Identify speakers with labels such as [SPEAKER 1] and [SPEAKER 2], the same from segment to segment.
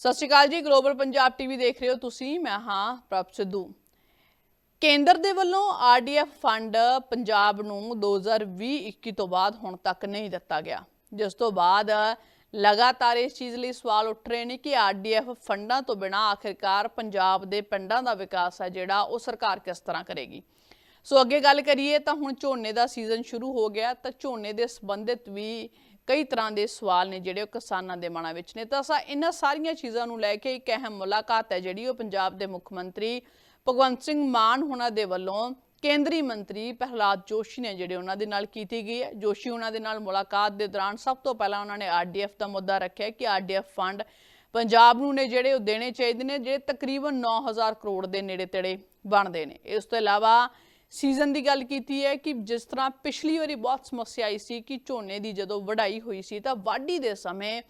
[SPEAKER 1] ਸਤਿ ਸ਼੍ਰੀ ਅਕਾਲ ਜੀ global Punjab TV ਦੇਖ ਰਹੇ ਹੋ ਤੁਸੀਂ, ਮੈਂ ਹਾਂ ਪ੍ਰਭ ਸਿੱਧੂ। ਕੇਂਦਰ ਦੇ ਵੱਲੋਂ ਆਰਡੀਐਫ ਫੰਡ ਪੰਜਾਬ ਨੂੰ 2020-21 ਤੋਂ ਬਾਅਦ ਹੁਣ ਤੱਕ ਨਹੀਂ ਦਿੱਤਾ ਗਿਆ। ਜਿਸ ਤੋਂ ਬਾਅਦ ਲਗਾਤਾਰ ਇਸ ਚੀਜ਼ ਲਈ ਸਵਾਲ ਉੱਠ ਰਹੇ ਨੇ ਕਿ ਆਰਡੀਐਫ ਫੰਡਾਂ ਤੋਂ ਬਿਨਾਂ ਆਖਿਰਕਾਰ ਪੰਜਾਬ ਦੇ ਪਿੰਡਾਂ ਦਾ ਵਿਕਾਸ ਹੈ ਜਿਹੜਾ ਉਹ ਸਰਕਾਰ ਕਿਸ ਤਰ੍ਹਾਂ ਕਰੇਗੀ? ਸੋ ਅੱਗੇ ਗੱਲ ਕਰੀਏ ਤਾਂ ਹੁਣ ਝੋਨੇ ਦਾ ਸੀਜ਼ਨ ਸ਼ੁਰੂ ਹੋ ਗਿਆ, ਤਾਂ ਝੋਨੇ ਦੇ ਸੰਬੰਧਿਤ ਵੀ ਕਈ ਤਰ੍ਹਾਂ ਦੇ ਸਵਾਲ ਨੇ ਜਿਹੜੇ ਉਹ ਕਿਸਾਨਾਂ ਦੇ ਮਨਾਂ ਵਿੱਚ ਨੇ। ਤਾਂ ਅਸਾਂ ਇਹਨਾਂ ਸਾਰੀਆਂ ਚੀਜ਼ਾਂ ਨੂੰ ਲੈ ਕੇ ਇੱਕ ਅਹਿਮ ਮੁਲਾਕਾਤ ਹੈ ਜਿਹੜੀ ਉਹ ਪੰਜਾਬ ਦੇ ਮੁੱਖ ਮੰਤਰੀ ਭਗਵੰਤ ਸਿੰਘ ਮਾਨ ਉਹਨਾਂ ਦੇ ਵੱਲੋਂ ਕੇਂਦਰੀ ਮੰਤਰੀ ਪ੍ਰਹਲਾਦ ਜੋਸ਼ੀ ਨੇ ਜਿਹੜੇ ਉਹਨਾਂ ਦੇ ਨਾਲ ਕੀਤੀ ਗਈ ਹੈ। ਜੋਸ਼ੀ ਉਹਨਾਂ ਦੇ ਨਾਲ ਮੁਲਾਕਾਤ ਦੇ ਦੌਰਾਨ ਸਭ ਤੋਂ ਪਹਿਲਾਂ ਉਹਨਾਂ ਨੇ ਆਰਡੀਐਫ ਦਾ ਮੁੱਦਾ ਰੱਖਿਆ ਕਿ ਆਰਡੀਐਫ ਫੰਡ ਪੰਜਾਬ ਨੂੰ ਨੇ ਜਿਹੜੇ ਉਹ ਦੇਣੇ ਚਾਹੀਦੇ ਨੇ, ਜਿਹੜੇ ਤਕਰੀਬਨ 9000 ਕਰੋੜ ਦੇ ਨੇੜੇ ਤੇੜੇ ਬਣਦੇ ਨੇ। ਇਸ ਤੋਂ ਇਲਾਵਾ ਸੀਜ਼ਨ ਦੀ ਗੱਲ ਕੀਤੀ ਹੈ ਕਿ ਜਿਸ ਤਰ੍ਹਾਂ ਪਿਛਲੀ ਵਾਰੀ ਬਹੁਤ ਸਮੱਸਿਆ ਆਈ ਸੀ ਕਿ ਝੋਨੇ ਦੀ ਜਦੋਂ ਵਢਾਈ ਹੋਈ ਸੀ ਤਾਂ ਵਾਢੀ ਦੇ ਸਮੇਂ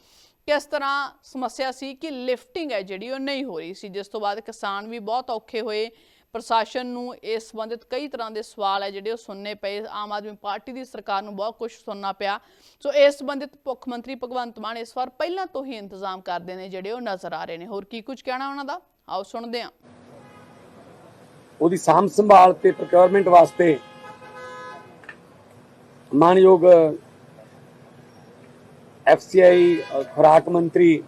[SPEAKER 1] ਕਿਸ ਤਰ੍ਹਾਂ ਸਮੱਸਿਆ ਸੀ ਕਿ ਲਿਫਟਿੰਗ ਹੈ ਜਿਹੜੀ ਉਹ ਨਹੀਂ ਹੋ ਰਹੀ ਸੀ। ਜਿਸ ਤੋਂ ਬਾਅਦ ਕਿਸਾਨ ਵੀ ਬਹੁਤ ਔਖੇ ਹੋਏ। ਪ੍ਰਸ਼ਾਸਨ ਨੂੰ ਇਸ ਸੰਬੰਧਿਤ ਕਈ ਤਰ੍ਹਾਂ ਦੇ ਸਵਾਲ ਹੈ ਜਿਹੜੇ ਉਹ ਸੁਣਨੇ ਪਏ। ਆਮ ਆਦਮੀ ਪਾਰਟੀ ਦੀ ਸਰਕਾਰ ਨੂੰ ਬਹੁਤ ਕੁਝ ਸੁਣਨਾ ਪਿਆ। ਸੋ ਇਸ ਸੰਬੰਧਿਤ ਮੁੱਖ ਮੰਤਰੀ ਭਗਵੰਤ ਮਾਨ ਇਸ ਵਾਰ ਪਹਿਲਾਂ ਤੋਂ ਹੀ ਇੰਤਜ਼ਾਮ ਕਰਦੇ ਨੇ ਜਿਹੜੇ ਉਹ ਨਜ਼ਰ ਆ ਰਹੇ ਨੇ। ਹੋਰ ਕੀ ਕੁਝ ਕਹਿਣਾ ਉਹਨਾਂ ਦਾ? ਆਓ ਸੁਣਦੇ ਹਾਂ।
[SPEAKER 2] ਉਹਦੀ ਸਾਂਭ ਸੰਭਾਲ ਤੇ ਪ੍ਰੋਕਿਉਰਮੈਂਟ ਵਾਸਤੇ ਮਾਨਯੋਗ ਐਫਸੀਆਈ ਖੁਰਾਕ ਮੰਤਰੀ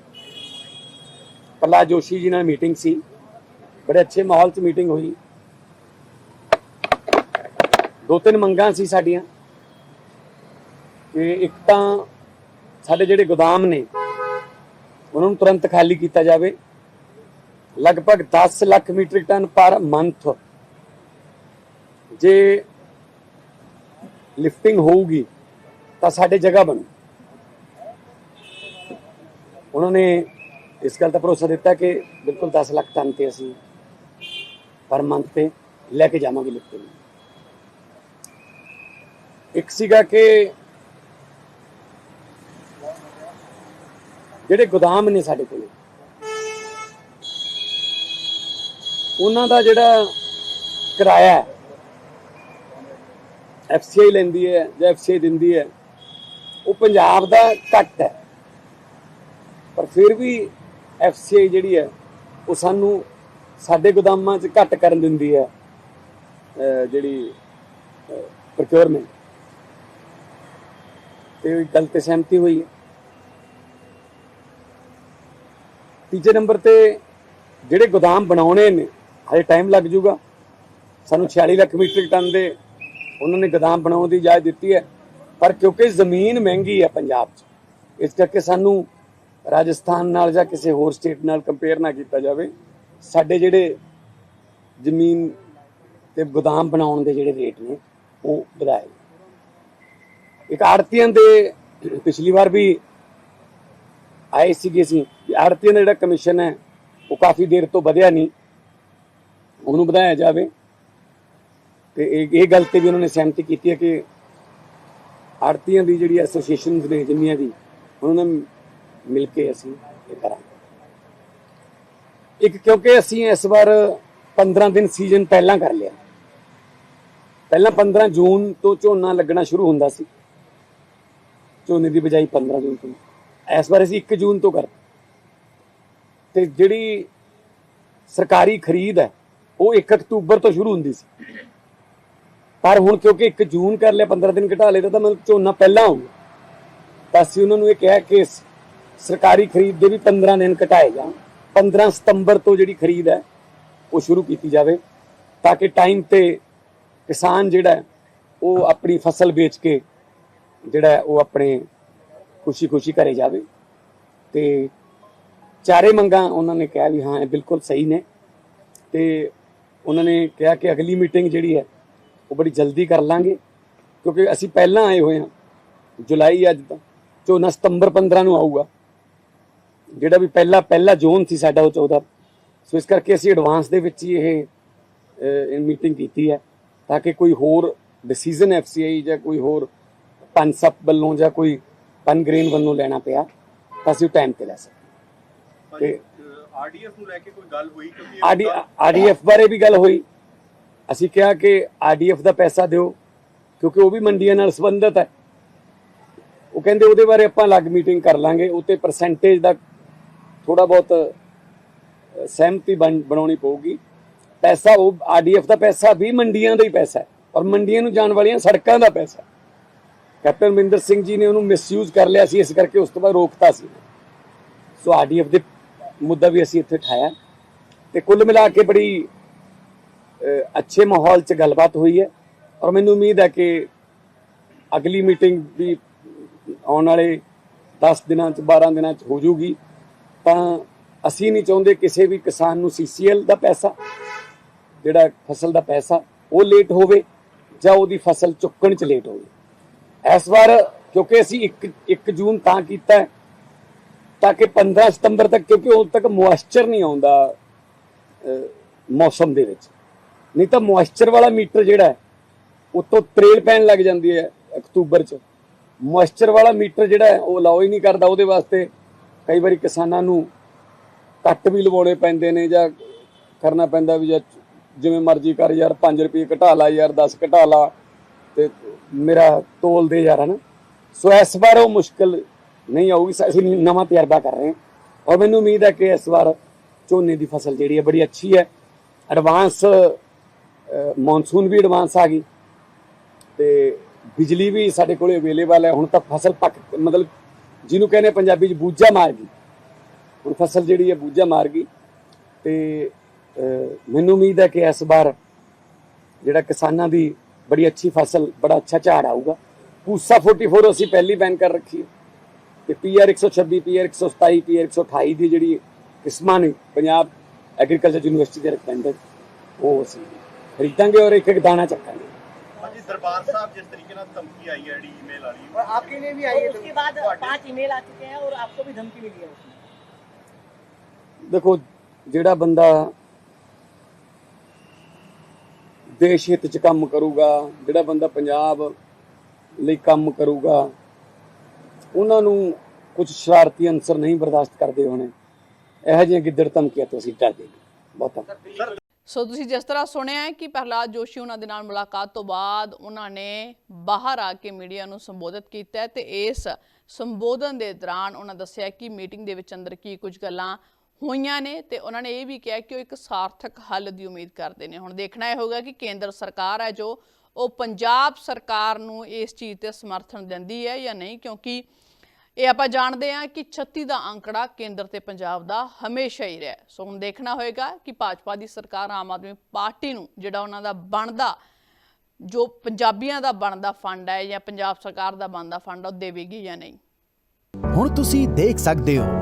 [SPEAKER 2] ਪ੍ਰਹਲਾਦ ਜੋਸ਼ੀ ਜੀ ਨਾਲ ਮੀਟਿੰਗ ਸੀ। ਬੜੇ ਅੱਛੇ ਮਾਹੌਲ 'ਚ ਮੀਟਿੰਗ ਹੋਈ। ਦੋ ਤਿੰਨ ਮੰਗਾਂ ਸੀ ਸਾਡੀਆਂ। ਕਿ ਇੱਕ ਤਾਂ ਸਾਡੇ ਜਿਹੜੇ ਗੋਦਾਮ ਨੇ, ਉਹਨਾਂ ਨੂੰ ਤੁਰੰਤ ਖਾਲੀ ਕੀਤਾ ਜਾਵੇ। ਲਗਭਗ 10 lakh metric ton per month ਜੇ ਲਿਫਟਿੰਗ ਹੋਊਗੀ ਤਾਂ ਸਾਡੇ ਜਗ੍ਹਾ ਬਣੂ। ਉਹਨਾਂ ਨੇ ਇਸ ਗੱਲ ਦਾ ਭਰੋਸਾ ਦਿੱਤਾ ਕਿ ਬਿਲਕੁਲ 10 ਲੱਖ ਟਨ ਤੇ ਅਸੀਂ ਪਰ ਮੰਥ ਤੇ ਲੈ ਕੇ ਜਾਵਾਂਗੇ ਲਿਫਟਿੰਗ। ਇੱਕ ਸੀਗਾ ਕਿ ਜਿਹੜੇ ਗੋਦਾਮ ਨੇ ਸਾਡੇ ਕੋਲੇ ਉਹਨਾਂ ਦਾ ਜਿਹੜਾ ਕਿਰਾਇਆ ਹੈ ਐਫਸੀਆਈ ਲੈਂਦੀ ਹੈ ਜਾਂ ਐਫਸੀਆਈ ਦਿੰਦੀ ਹੈ, ਉਹ ਪੰਜਾਬ ਦਾ ਘੱਟ ਹੈ। ਪਰ ਫਿਰ ਵੀ ਐਫਸੀਆਈ ਜਿਹੜੀ ਹੈ, ਉਹ ਸਾਨੂੰ ਸਾਡੇ ਗੋਦਾਮਾਂ 'ਚ ਘੱਟ ਕਰਨ ਦਿੰਦੀ ਹੈ ਜਿਹੜੀ ਪ੍ਰੋਕਿਉਰਮੈਂਟ ਤੇ ਗੱਲ ਤੇ ਸਹਿਮਤੀ ਹੋਈ ਹੈ। ਤੀਜੇ ਨੰਬਰ ਤੇ ਜਿਹੜੇ ਗੋਦਾਮ ਬਣਾਉਣੇ ਨੇ ਹਜੇ ਟਾਈਮ ਲੱਗ ਜਾਊਗਾ। ਸਾਨੂੰ 46 ਲੱਖ ਮੀਟ੍ਰਿਕ ਟਨ ਦੇ ਉਹਨਾਂ ਨੇ ਗੋਦਾਮ ਬਣਾਉਣ ਦੀ ਇਜਾਜ਼ਤ ਦਿੱਤੀ ਹੈ। ਪਰ ਕਿਉਂਕਿ ਜ਼ਮੀਨ ਮਹਿੰਗੀ ਹੈ ਪੰਜਾਬ 'ਚ, ਇਸ ਕਰਕੇ ਸਾਨੂੰ ਰਾਜਸਥਾਨ ਨਾਲ ਜਾਂ ਕਿਸੇ ਹੋਰ ਸਟੇਟ ਨਾਲ ਕੰਪੇਅਰ ਨਾ ਕੀਤਾ ਜਾਵੇ। ਸਾਡੇ ਜਿਹੜੇ ਜ਼ਮੀਨ ਤੇ ਗੋਦਾਮ ਬਣਾਉਣ ਦੇ ਜਿਹੜੇ ਰੇਟ ਨੇ, ਉਹ ਵਧਾਏ ਇੱਕ ਆੜਤੀਆਂ ਦੇ ਪਿਛਲੀ ਵਾਰ ਵੀ ਆਏ ਸੀਗੇ ਸੀ ਆੜਤੀਆਂ ਦਾ ਜਿਹੜਾ ਕਮਿਸ਼ਨ ਹੈ, ਉਹ ਕਾਫੀ ਦੇਰ ਤੋਂ ਵਧਿਆ ਨਹੀਂ। ਉਹਨੂੰ ਵਧਾਇਆ ਜਾਵੇ। ਤੇ ਇਹ ਇਹ ਗੱਲ ਤੇ ਵੀ ਉਹਨਾਂ ਨੇ ਸਹਿਮਤੀ ਕੀਤੀ ਹੈ ਕਿ ਆੜਤੀਆਂ ਦੀ ਜਿਹੜੀ ਐਸੋਸੀਏਸ਼ਨਸ ਨੇ ਜਿੰਨੀਆਂ ਦੀ, ਉਹਨਾਂ ਨਾਲ ਮਿਲ ਕੇ ਅਸੀਂ ਇਹ ਕਰਾਂਗੇ। ਇੱਕ, ਕਿਉਂਕਿ ਅਸੀਂ ਇਸ ਵਾਰ 15 ਦਿਨ ਸੀਜ਼ਨ ਪਹਿਲਾਂ ਕਰ ਲਿਆ। ਪਹਿਲਾਂ 15 ਜੂਨ ਤੋਂ ਝੋਨਾ ਲੱਗਣਾ ਸ਼ੁਰੂ ਹੁੰਦਾ ਸੀ। ਝੋਨੇ ਦੀ ਬਜਾਈ 15 ਜੂਨ ਤੋਂ। ਇਸ ਵਾਰ ਅਸੀਂ 1 ਜੂਨ ਤੋਂ ਕਰ ਤੇ ਜਿਹੜੀ ਸਰਕਾਰੀ ਖਰੀਦ ਹੈ ਉਹ 1 ਅਕਤੂਬਰ ਤੋਂ ਸ਼ੁਰੂ ਹੁੰਦੀ ਸੀ। ਪਰ ਹੁਣ ਕਿਉਂਕਿ 1 ਜੂਨ ਕਰ ਲਿਆ 15 ਦਿਨ ਘਟਾ ਲਿਆ ਤਾਂ ਮਤਲਬ ਝੋਨਾ ਪਹਿਲਾਂ ਆਊਗਾ। ਤਾਂ ਅਸੀਂ ਉਹਨਾਂ ਨੂੰ ਇਹ ਕਿਹਾ ਕਿ ਸਰਕਾਰੀ ਖਰੀਦ ਦੇ ਵੀ 15 ਦਿਨ ਘਟਾਏ ਜਾਣ। 15 ਸਤੰਬਰ ਤੋਂ ਜਿਹੜੀ ਖਰੀਦ ਹੈ, ਉਹ ਸ਼ੁਰੂ ਕੀਤੀ ਜਾਵੇ, ਤਾਂ ਕਿ ਟਾਈਮ ਤੇ ਕਿਸਾਨ ਜਿਹੜਾ ਉਹ ਆਪਣੀ ਫਸਲ ਵੇਚ ਕੇ ਜਿਹੜਾ ਉਹ ਆਪਣੇ ਖੁਸ਼ੀ-ਖੁਸ਼ੀ ਘਰੇ ਜਾਵੇ। ਤੇ ਚਾਰੇ ਮੰਗਾਂ ਉਹਨਾਂ ਨੇ ਕਿਹਾ ਵੀ ਹਾਂ, ਇਹ ਬਿਲਕੁਲ ਸਹੀ ਨੇ। ਤੇ ਉਹਨਾਂ ਨੇ ਕਿਹਾ ਕਿ ਅਗਲੀ ਮੀਟਿੰਗ ਜਿਹੜੀ ਹੈ ਉਹ ਬੜੀ ਜਲਦੀ ਕਰ ਲਾਂਗੇ ਕਿਉਂਕਿ ਅਸੀਂ ਪਹਿਲਾਂ ਆਏ ਹੋਏ ਹਾਂ ਜੁਲਾਈ ਅੱਜ ਤਾਂ ਝੋਨਾ ਸਤੰਬਰ 15 ਨੂੰ ਆਊਗਾ। ਜਿਹੜਾ ਵੀ ਪਹਿਲਾ ਪਹਿਲਾ ਜ਼ੋਨ ਸੀ ਸਾਡਾ ਉਹ 14 ਸੋ ਇਸ ਕਰਕੇ ਅਸੀਂ ਐਡਵਾਂਸ ਦੇ ਵਿੱਚ ਹੀ ਇਹ ਮੀਟਿੰਗ ਕੀਤੀ ਹੈ ਤਾਂ ਕਿ ਕੋਈ ਹੋਰ ਡਿਸੀਜਨ ਐਫਸੀਆਈ ਜਾਂ ਕੋਈ ਹੋਰ ਪਨਸਪ ਵੱਲੋਂ ਜਾਂ ਕੋਈ ਪਨਗ੍ਰੇਨ ਵੱਲੋਂ ਲੈਣਾ ਪਿਆ ਤਾਂ ਅਸੀਂ ਟਾਈਮ ਤੇ ਲੈ ਸਕਦੇ ਤੇ
[SPEAKER 3] ਆਰਡੀਐਫ ਨੂੰ ਲੈ ਕੇ ਕੋਈ ਗੱਲ ਹੋਈ ਕਿਉਂਕਿ
[SPEAKER 2] ਆਰਡੀਐਫ ਬਾਰੇ ਵੀ ਗੱਲ ਹੋਈ। ਅਸੀਂ ਕਿਹਾ ਕਿ ਆਰਡੀਐਫ ਦਾ ਪੈਸਾ ਦਿਓ ਕਿਉਂਕਿ ਉਹ ਵੀ ਮੰਡੀਆਂ ਨਾਲ ਸੰਬੰਧਿਤ ਹੈ। ਉਹ ਕਹਿੰਦੇ ਉਹਦੇ ਬਾਰੇ ਆਪਾਂ ਅਲੱਗ ਮੀਟਿੰਗ ਕਰ ਲਾਂਗੇ ਉੱਤੇ ਪਰਸੈਂਟੇਜ ਦਾ ਥੋੜਾ ਬਹੁਤ ਸਹਿਮਤੀ ਬਣ- ਬਣਾਉਣੀ ਪਊਗੀ। ਪੈਸਾ ਉਹ ਆਰਡੀਐਫ ਦਾ ਪੈਸਾ ਵੀ ਮੰਡੀਆਂ ਦਾ ਹੀ ਪੈਸਾ ਹੈ ਔਰ ਮੰਡੀਆਂ ਨੂੰ ਜਾਣ ਵਾਲੀਆਂ ਸੜਕਾਂ ਦਾ ਪੈਸਾ। ਕੈਪਟਨ ਅਮਰਿੰਦਰ ਸਿੰਘ ਜੀ ਨੇ ਉਹਨੂੰ ਮਿਸਯੂਜ਼ ਕਰ ਲਿਆ ਸੀ ਇਸ ਕਰਕੇ ਉਸ ਤੋਂ ਬਾਅਦ ਰੋਕਤਾ ਸੀ। ਸੋ ਆਰਡੀਐਫ ਦੇ ਮੁੱਦਾ ਵੀ ਅਸੀਂ ਇੱਥੇ ਠਾਇਆ ਤੇ ਕੁੱਲ ਮਿਲਾ ਕੇ ਬੜੀ ਅੱਛੇ ਮਾਹੌਲ 'ਚ ਗੱਲਬਾਤ ਹੋਈ ਹੈ। ਔਰ ਮੈਨੂੰ ਉਮੀਦ ਹੈ ਕਿ ਅਗਲੀ ਮੀਟਿੰਗ ਵੀ ਆਉਣ ਵਾਲੇ 10 ਦਿਨਾਂ 'ਚ 12 ਦਿਨਾਂ 'ਚ ਹੋ ਜੂਗੀ। ਤਾਂ ਅਸੀਂ ਨਹੀਂ ਚਾਹੁੰਦੇ ਕਿਸੇ ਵੀ ਕਿਸਾਨ ਨੂੰ ਸੀਸੀਐਲ ਦਾ ਪੈਸਾ, ਜਿਹੜਾ ਫਸਲ ਦਾ ਪੈਸਾ, ਉਹ ਲੇਟ ਹੋਵੇ ਜਾਂ ਉਹਦੀ ਫਸਲ ਚੁੱਕਣ 'ਚ ਲੇਟ ਹੋਵੇ। ਇਸ ਵਾਰ ਕਿਉਂਕਿ ਅਸੀਂ 1 1 ਜੂਨ ਤਾਂ ਕੀਤਾ ਹੈ ਤਾਂ ਕਿ 15 ਸਤੰਬਰ ਤੱਕ, ਕਿਉਂਕਿ ਉਦੋਂ ਤੱਕ ਮੋਇਸਚਰ ਨਹੀਂ ਆਉਂਦਾ ਮੌਸਮ ਦੇ ਵਿੱਚ। ਨਹੀਂ ਤਾਂ ਮੋਇਸਚਰ ਵਾਲਾ ਮੀਟਰ ਜਿਹੜਾ ਹੈ, ਉਤੋਂ ਤਰੇਲ ਪੈਣ ਲੱਗ ਜਾਂਦੀ ਹੈ ਅਕਤੂਬਰ 'ਚ। ਮੋਇਸਚਰ ਵਾਲਾ ਮੀਟਰ ਜਿਹੜਾ ਉਹ ਅਲਾਉ ਹੀ ਨਹੀਂ ਕਰਦਾ ਉਹਦੇ ਵਾਸਤੇ। ਕਈ ਵਾਰੀ ਕਿਸਾਨਾਂ ਨੂੰ ਕੱਟ ਵੀ ਲਵਾਉਣੇ ਪੈਂਦੇ ਨੇ ਜਾਂ ਕਰਨਾ ਪੈਂਦਾ ਵੀ ਜਾਂ ਜਿਵੇਂ ਮਰਜ਼ੀ ਕਰ, ਯਾਰ 5 ਰੁਪਏ ਘਟਾ ਲਾ, ਯਾਰ 10 ਘਟਾ ਲਾ, ਤੇ ਮੇਰਾ ਤੋਲ ਦੇ ਯਾਰ, ਹਨਾ। ਸੋ ਇਸ ਵਾਰ ਉਹ ਮੁਸ਼ਕਲ ਨਹੀਂ, ਆਊਗੀ ਅਸੀਂ ਨਵਾਂ ਤਜਰਬਾ ਕਰ ਰਹੇ ਹਾਂ। ਔਰ ਮੈਨੂੰ ਉਮੀਦ ਹੈ ਕਿ ਇਸ ਵਾਰ ਝੋਨੇ ਦੀ ਫਸਲ ਜਿਹੜੀ ਹੈ, ਬੜੀ ਅੱਛੀ ਹੈ। ਐਡਵਾਂਸ ਮੌਨਸੂਨ ਵੀ ਐਡਵਾਂਸ ਆ ਗਈ। ਤੇ ਬਿਜਲੀ ਵੀ ਸਾਡੇ ਕੋਲੇ ਅਵੇਲੇਬਲ ਹੈ। ਹੁਣ ਤਾਂ ਫਸਲ ਪੱਕ, ਮਤਲਬ ਜਿਹਨੂੰ ਕਹਿੰਦੇ ਪੰਜਾਬੀ ਚ ਬੂਝਾ ਮਾਰ ਗਈ। ਹੁਣ ਫਸਲ ਜਿਹੜੀ ਹੈ, ਬੂਝਾ ਮਾਰ ਗਈ। ਤੇ ਮੈਨੂੰ ਉਮੀਦ ਹੈ ਕਿ ਇਸ ਵਾਰ ਜਿਹੜਾ ਕਿਸਾਨਾਂ ਦੀ ਬੜੀ ਅੱਛੀ ਫਸਲ, ਬੜਾ ਅੱਛਾ ਝਾੜ ਆਊਗਾ। ਪੂਸਾ 44 ਅਸੀਂ ਪਹਿਲੀ ਬੈਨ ਕਰ ਰੱਖੀ ਹੈ। ਤੇ ਪੀਆਰ 126 ਪੀਆਰ 127 ਪੀਆਰ 128 ਦੀ ਜਿਹੜੀ ਕਿਸਮਾਂ ਨੇ ਪੰਜਾਬ ਐਗਰੀਕਲਚਰ ਯੂਨੀਵਰਸਿਟੀ ਦੇ ਰਿਕਮੈਂਡਡ ਉਹ ਅਸੀਂ ਖਰੀਦਾਂਗੇ ਔਰ ਇੱਕ ਇੱਕ ਦਾਣਾ ਚੱਕਾਂਗੇ
[SPEAKER 3] ਹਾਂਜੀ ਦਰਬਾਰ ਸਾਹਿਬ ਜਿਸ ਤਰੀਕੇ ਨਾਲ ਧਮਕੀ ਆਈ ਹੈ ਜਿਹੜੀ ਈਮੇਲ ਵਾਲੀ
[SPEAKER 4] और आपके लिए भी आई है
[SPEAKER 5] और उसके बाद पांच ईमेल आ चुके हैं और आपको भी धमकी मिली है उसमें
[SPEAKER 2] ਦੇਖੋ ਜਿਹੜਾ ਬੰਦਾ ਦੇਸ਼ ਹਿੱਤ ਚ ਕੰਮ ਕਰੂਗਾ ਜਿਹੜਾ ਬੰਦਾ ਪੰਜਾਬ ਲਈ ਕੰਮ ਕਰੂਗਾ ਉਹਨਾਂ ਨੂੰ ਕੁਝ ਸ਼ਰਾਰਤੀ ਅੰਸਰ ਨਹੀਂ ਬਰਦਾਸ਼ਤ ਕਰਦੇ ਹੋਣੇ। ਇਹੋ ਜਿਹੀਆਂ ਗਿੱਦੜ ਧਮਕੀਆਂ ਤੋਂ ਅਸੀਂ ਡਰਦੇ ਨਹੀਂ। ਬਹੁਤਾ
[SPEAKER 1] ਸੋ ਤੁਸੀਂ ਜਿਸ ਤਰ੍ਹਾਂ ਸੁਣਿਆ ਹੈ ਕਿ ਪ੍ਰਹਲਾਦ ਜੋਸ਼ੀ ਉਹਨਾਂ ਦੇ ਨਾਲ ਮੁਲਾਕਾਤ ਤੋਂ ਬਾਅਦ ਉਹਨਾਂ ਨੇ ਬਾਹਰ ਆ ਕੇ ਮੀਡੀਆ ਨੂੰ ਸੰਬੋਧਿਤ ਕੀਤਾ ਤੇ ਇਸ ਸੰਬੋਧਨ ਦੇ ਦੌਰਾਨ ਉਹਨਾਂ ਦੱਸਿਆ ਕਿ ਮੀਟਿੰਗ ਦੇ ਵਿੱਚ ਅੰਦਰ ਕੀ ਕੁਝ ਗੱਲਾਂ ਹੋਈਆਂ ਨੇ ਤੇ ਉਹਨਾਂ ਨੇ ਇਹ ਵੀ ਕਿਹਾ ਕਿ ਉਹ ਇੱਕ ਸਾਰਥਕ ਹੱਲ ਦੀ ਉਮੀਦ ਕਰਦੇ ਨੇ। ਹੁਣ ਦੇਖਣਾ ਇਹ ਹੋਗਾ ਕਿ ਕੇਂਦਰ ਸਰਕਾਰ ਹੈ ਜੋ ਉਹ ਪੰਜਾਬ ਸਰਕਾਰ ਨੂੰ ਇਸ ਚੀਜ਼ ਤੇ ਸਮਰਥਨ ਦਿੰਦੀ ਹੈ ਜਾਂ ਨਹੀਂ? ਕਿਉਂਕਿ ਇਹ ਆਪਾਂ ਜਾਣਦੇ ਹਾਂ ਕਿ 36 ਦਾ ਅੰਕੜਾ ਕੇਂਦਰ ਤੇ ਪੰਜਾਬ ਦਾ ਹਮੇਸ਼ਾ ਹੀ ਰਿਹਾ। ਸੋ ਹੁਣ ਦੇਖਣਾ ਹੋਏਗਾ ਕਿ ਭਾਜਪਾ ਦੀ ਸਰਕਾਰ ਆਮ ਆਦਮੀ ਪਾਰਟੀ ਨੂੰ ਜਿਹੜਾ ਉਹਨਾਂ ਦਾ ਬਣਦਾ, ਜੋ ਪੰਜਾਬੀਆਂ ਦਾ ਬਣਦਾ ਫੰਡ ਹੈ ਜਾਂ ਪੰਜਾਬ ਸਰਕਾਰ ਦਾ ਬਣਦਾ ਫੰਡ, ਉਹ ਦੇਵੇਗੀ ਜਾਂ ਨਹੀਂ?
[SPEAKER 6] ਹੁਣ ਤੁਸੀਂ ਦੇਖ ਸਕਦੇ ਹੋ